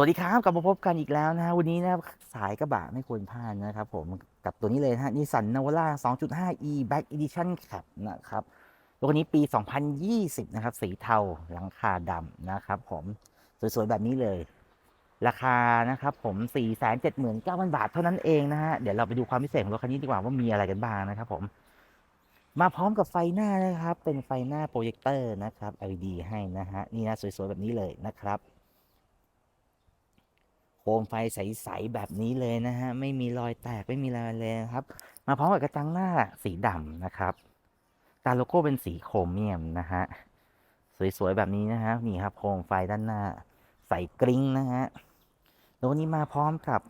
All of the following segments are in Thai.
สวัสดีครับกลับมาพบกันอีกแล้วนะฮะวันนี้นะครับสายกระบะไม่ควรพลาดนะครับผมกับตัวนี้เลยนะฮะนิสันนาวาร่า 2.5e Back Edition Cap นะครับรถคันนี้ปี 2020 นะครับ สีเทาหลังคาดำนะครับผมสวยๆ แบบนี้เลย ราคานะครับผม 479,000 บาทเท่านั้นเองนะฮะเดี๋ยวเราไปดูความพิเศษของรถคันนี้ดีกว่าว่ามีอะไรกันบ้างนะครับผมมาพร้อมกับไฟหน้านะครับ เป็นไฟหน้าโปรเจคเตอร์นะครับ LED ให้นะฮะนี่นะสวยๆแบบนี้เลยนะครับ มไฟใสๆแบบนี้เลยนะฮะ ไม่มีรอยแตกไม่มีอะไรเลยนะครับ มาพร้อมกับกระจังหน้าสีดำนะครับ ตาโลโก้เป็นสีโครเมียมนะฮะ สวยๆแบบนี้นะฮะ นี่ครับโคมไฟด้านหน้าใสกริ้งนะฮะแล้วนี้มาพร้อมกับ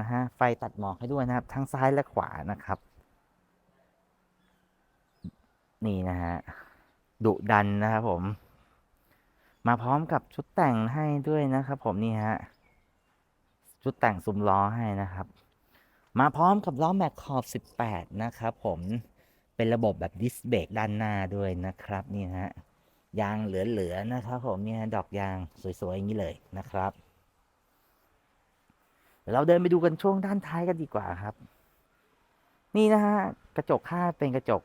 นะฮะไฟตัดหมอกให้ด้วยนะครับ ทั้งซ้ายและขวานะครับ นี่นะฮะดุดันนะครับผม มาพร้อมกับชุดแต่งให้ด้วยนะครับผมนี่ฮะ ชุดแต่งซุ้มล้อให้นะครับ มาพร้อมกับล้อแม็กขอบ 18 นะครับผมเป็นระบบแบบดิสเบรกด้านหน้าด้วยนะครับนี่ฮะยางเหลือๆนะครับผมเนี่ยดอกยางสวยๆอย่างนี้เลยนะครับ เราเดินไปดูกันช่วงด้านท้ายกันดีกว่าครับ นี่นะฮะกระจกข้างเป็นกระจก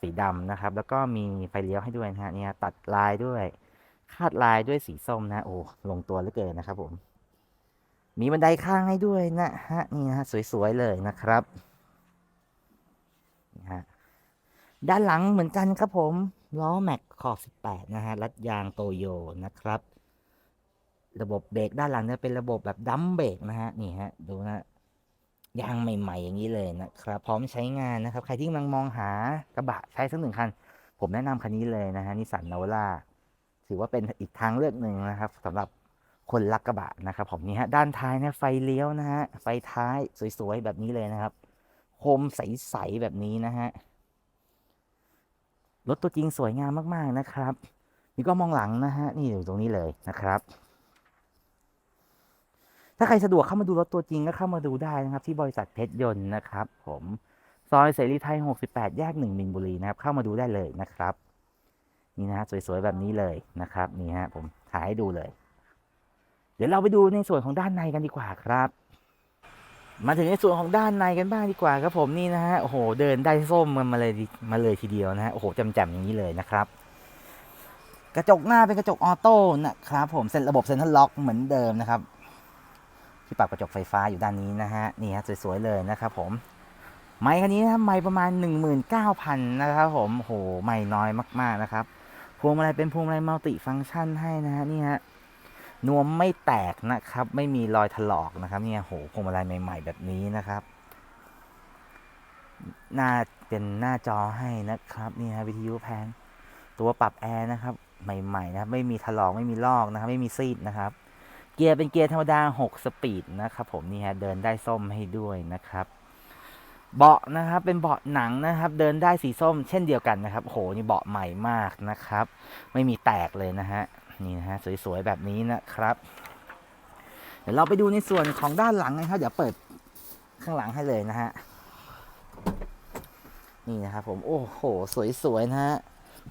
สีดำนะครับ แล้วก็มีไฟเลี้ยวให้ด้วยนะฮะเนี่ยตัดลายด้วยคาดลายด้วยสีส้มนะโอ้ลงตัวเหลือเกินนะครับผม มีบันไดข้างให้ด้วยนะฮะนี่นะฮะสวยๆเลยนะครับนี่ฮะด้านหลังเหมือนกันครับผมล้อแม็กขอบ18 นะฮะรัดยางโตโยนะครับ ระบบเบรกด้านหลังเนี่ยเป็นระบบแบบดัมเบรกนะฮะนี่ฮะดูนะยางใหม่ ๆ อย่างนี้เลยนะครับ พร้อมใช้งานนะครับ ใครที่กำลังมองหากระบะใช้สักหนึ่งคัน ผมแนะนำคันนี้เลยนะฮะนิสสันโนาวาร่าถือว่าเป็นอีกทางเลือกหนึ่งนะครับสำหรับ คนรักกระบะนะครับผมนี่ฮะด้านท้ายเนี่ยไฟเลี้ยวนะฮะไฟท้ายสวยๆแบบนี้เลยนะครับ โคมใสๆแบบนี้นะฮะรถตัวจริงสวยงามมากๆนะครับนี่ก็มองหลังนะฮะนี่อยู่ตรงนี้เลยนะครับ ถ้าใครสะดวกเข้ามาดูรถตัวจริงก็เข้ามาดูได้นะครับ ที่บริษัทเพชรยนต์นะครับ ผมซอยเสรีไทย 68 แยกหนึ่งมินบุรีนะครับ เข้ามาดูได้เลยนะครับ นี่นะฮะสวยๆแบบนี้เลยนะครับ นี่ฮะผมถ่ายให้ดูเลย ดี๋ยวเราไปดูในส่วนของด้านในกันดีกว่าครับ มาถึงในส่วนของด้านในกันบ้างดีกว่าครับผมนี่นะฮะโอ้โหเดินได้ส้มมันมาเลยมาเลยทีเดียวนะฮะโอ้โหจำๆอย่างนี้เลยนะครับ กระจกหน้าเป็นกระจกออโต้นะครับผมเซ็นระบบเซ็นทรัลล็อกเหมือนเดิมนะครับ ที่ปรับกระจกไฟฟ้าอยู่ด้านนี้นะฮะนี่ฮะสวยๆเลยนะครับผมไมค์คันนี้นะไมค์ประมาณ 19,000นะครับผมโอ้โหไมค์น้อยมากๆนะครับพวงมาลัยเป็นพวงมาลัยมัลติฟังก์ชันให้นะฮะนี่ฮะ นวมไม่แตกนะครับ ไม่มีรอยถลอกนะครับ เนี่ยโหพวงมาลัยใหม่ ๆ แบบนี้นะครับ หน้าเป็นหน้าจอให้นะครับ นี่ฮะวิทยุแพนตัวปรับแอร์นะครับใหม่ๆนะครับ ไม่มีถลอกไม่มีลอกนะครับ ไม่มีซีดนะครับ เกียร์เป็นเกียร์ธรรมดา 6 สปีดนะครับ ผมนี่ฮะเดินได้ส้มให้ด้วยนะครับ เบาะนะครับเป็นเบาะหนังนะครับ เดินได้สีส้มเช่นเดียวกันนะครับโหนี่เบาะใหม่มากนะครับ ไม่มีแตกเลยนะฮะ นี่นะฮะสวยๆแบบนี้นะครับ เดี๋ยวเราไปดูในส่วนของด้านหลังนะครับเดี๋ยวเปิดข้างหลังให้เลยนะฮะนี่นะครับผมโอ้โหสวยๆนะฮะ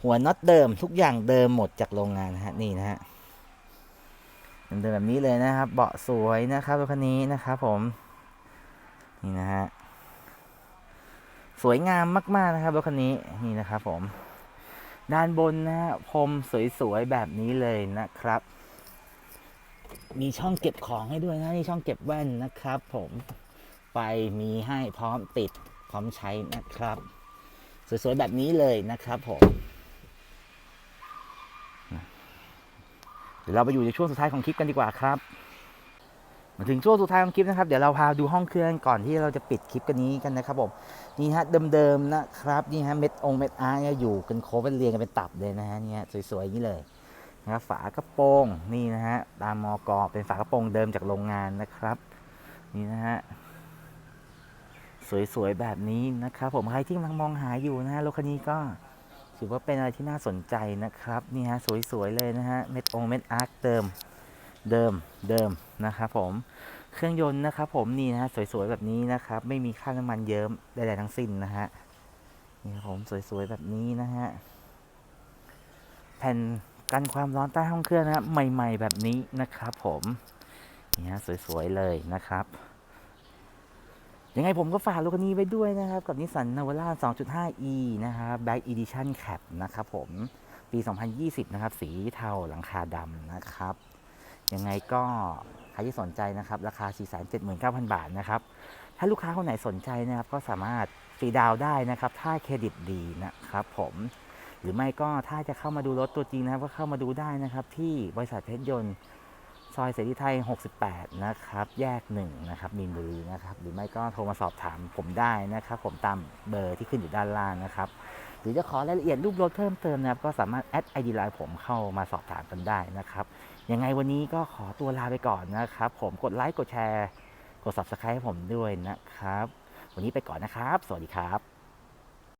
หัวน็อตเดิมทุกอย่างเดิมหมดจากโรงงานนะฮะนี่นะฮะเดิมแบบนี้เลยนะครับ เบาะสวยนะครับรถคันนี้นะครับผมนี่นะฮะสวยงามมากๆนะครับรถคันนี้นี่นะครับผม ด้านบนนะฮะพรมสวยๆแบบนี้เลยนะครับ มีช่องเก็บของให้ด้วยนะนี่ช่องเก็บแว่นนะครับ ผมไฟมีให้พร้อมติดพร้อมใช้นะครับ สวยๆแบบนี้เลยนะครับผมเดี๋ยวเราไปอยู่ในช่วงสุดท้ายของคลิปกันดีกว่าครับ มาถึงช่วงสุดท้ายของคลิปนะครับ เดี๋ยวเราพาดูห้องเครื่องก่อนที่เราจะปิดคลิปกันนี้กันนะครับผมนี่ฮะเดิมๆนะครับนี่ฮะเม็ดองเม็ดอาร์เนี่ยอยู่กันโครบเป็นเรียงกันเป็นตับเลยนะฮะเนี่ยสวยๆอย่างนี้เลยนะครับฝากระโปรงนี่นะฮะตามมอกอเป็นฝากระโปรงเดิมจากโรงงานนะครับ นี่นะฮะสวยๆแบบนี้นะครับผมใครที่กำลังมองหาอยู่นะฮะรถคันนี้ก็ถือว่าเป็นอะไรที่น่าสนใจนะครับนี่ฮะสวยๆเลยนะฮะเม็ดองเม็ดอาร์เดิม เดิมเดิมนะครับผมเครื่องยนต์นะครับผมนี่นะฮะสวยๆแบบนี้นะครับ ไม่มีค่าน้ำมันเยิ้มใดๆทั้งสิ้นนะฮะนี่ครับผมสวยๆแบบนี้นะฮะแผ่นกันความร้อนใต้ห้องเครื่องนะครับใหม่ ๆ แบบนี้นะครับผมนี่ฮะสวยๆเลยนะครับยังไงผมก็ฝากรถคันนี้ไว้ด้วยนะครับ กับนิสสันนาวาร่า 2.5e นะครับ Black Edition Cap นะครับผม ปี 2020 นะครับ สีเทาหลังคาดำนะครับ ยังไงก็ใครที่สนใจนะครับ ราคา 479,000 บาทนะครับ ถ้าลูกค้าคนไหนสนใจนะครับ ก็สามารถฟรีดาวได้นะครับ ถ้าเครดิตดีนะครับผมหรือไม่ก็ถ้าจะเข้ามาดูรถตัวจริงนะครับ ก็เข้ามาดูได้นะครับ ที่บริษัทเพชรยนต์ซอยเสรีไทย 68 นะครับ แยกหนึ่งนะครับมีนบุรีนะครับ หรือไม่ก็โทรมาสอบถามผมได้นะครับ ผมตามเบอร์ที่ขึ้นอยู่ด้านล่างนะครับ หรือจะขอรายละเอียดรูปรถเพิ่มเติมนะครับ ก็สามารถแอดไอดีไลน์ผมเข้ามาสอบถามกันได้นะครับ ยังไงวันนี้ก็ขอตัวลาไปก่อนนะครับ ผมกดไลค์กดแชร์ กด subscribe ให้ผมด้วยนะครับ วันนี้ไปก่อนนะครับ สวัสดีครับ